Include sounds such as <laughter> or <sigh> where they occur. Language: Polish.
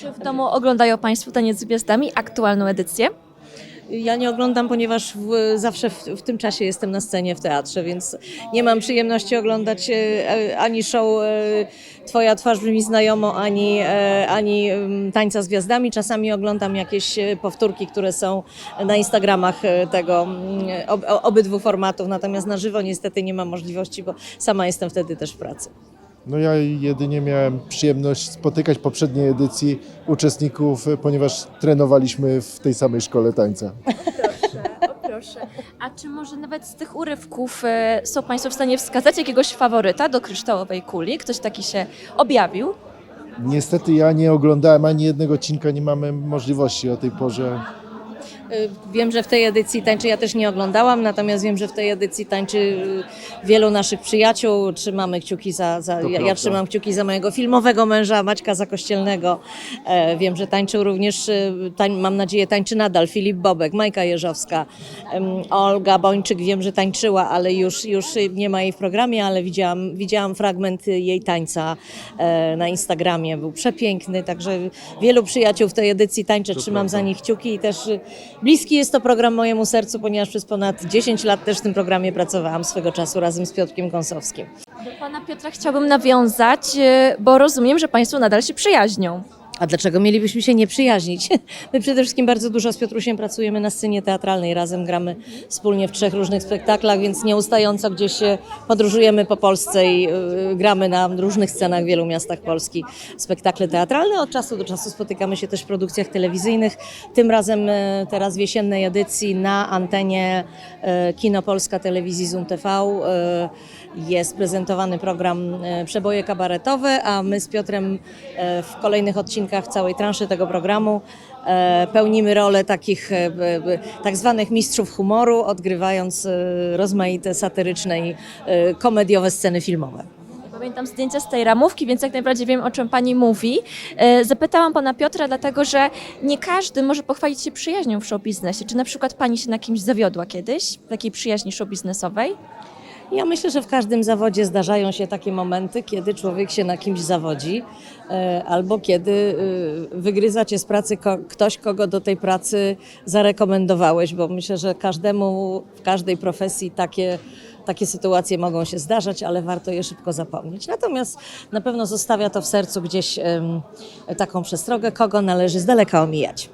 Czy w domu oglądają Państwo Taniec z Gwiazdami, aktualną edycję? Ja nie oglądam, ponieważ w, zawsze w, w tym czasie jestem na scenie w teatrze, więc nie mam przyjemności oglądać e, e, ani show e, Twoja twarz brzmi znajomo, ani, e, ani em, Tańca z Gwiazdami. Czasami oglądam jakieś e, powtórki, które są na Instagramach e, tego mm, ob, obydwu formatów, natomiast na żywo niestety nie mam możliwości, bo sama jestem wtedy też w pracy. No ja jedynie miałem przyjemność spotykać poprzedniej edycji uczestników, ponieważ trenowaliśmy w tej samej szkole tańca. O proszę. A czy może nawet z tych urywków e, są Państwo w stanie wskazać jakiegoś faworyta do kryształowej kuli? Ktoś taki się objawił? Niestety ja nie oglądałem ani jednego odcinka, nie mamy możliwości o tej porze. Y, Wiem, że w tej edycji tańczy, ja też nie oglądałam, natomiast wiem, że w tej edycji tańczy y, wielu naszych przyjaciół. Trzymamy kciuki za, za ja, ja trzymam kciuki za mojego filmowego męża, Maćka Zakościelnego. E, wiem, że tańczył również, y, tań, mam nadzieję, tańczy nadal Filip Bobek, Majka Jeżowska, Olga Bończyk, wiem, że tańczyła, ale już, już nie ma jej w programie, ale widziałam, widziałam fragment jej tańca e, na Instagramie. Był przepiękny, także wielu przyjaciół w tej edycji tańczę, trzymam za nich kciuki i też bliski jest to program mojemu sercu, ponieważ przez ponad 10 lat też w tym programie pracowałam swego czasu razem z Piotrkiem Kąsowskim. Do Pana Piotra chciałbym nawiązać, e, bo rozumiem, że Państwo nadal się przyjaźnią. A dlaczego mielibyśmy się nie przyjaźnić? <laughs> My przede wszystkim bardzo dużo z Piotrusiem pracujemy na scenie teatralnej, razem gramy wspólnie w trzech różnych spektaklach, więc nieustająco gdzieś podróżujemy po Polsce i e, gramy na różnych scenach w wielu miastach Polski spektakle teatralne. Od czasu do czasu spotykamy się też w produkcjach telewizyjnych. Tym razem e, teraz w jesiennej edycji na antenie e, Kino Polska Telewizji Zoom TV jest prezentowany program Przeboje kabaretowe, a my z Piotrem w kolejnych odcinkach całej transzy tego programu e, pełnimy rolę takich e, b- tak zwanych mistrzów humoru, odgrywając e, rozmaite satyryczne i e, komediowe sceny filmowe. Pamiętam zdjęcia z tej ramówki, więc jak najbardziej wiem, o czym Pani mówi. E, Zapytałam Pana Piotra, dlatego że nie każdy może pochwalić się przyjaźnią w show biznesie. Czy na przykład Pani się na kimś zawiodła kiedyś, w takiej przyjaźni show biznesowej? Ja myślę, że w każdym zawodzie zdarzają się takie momenty, kiedy człowiek się na kimś zawodzi, e, albo kiedy e, wygryza cię z pracy ktoś, kogo do tej pracy zarekomendowałeś, bo myślę, że każdemu w każdej profesji takie. Takie sytuacje mogą się zdarzać, ale warto je szybko zapomnieć. Natomiast na pewno zostawia to w sercu gdzieś taką przestrogę, kogo należy z daleka omijać.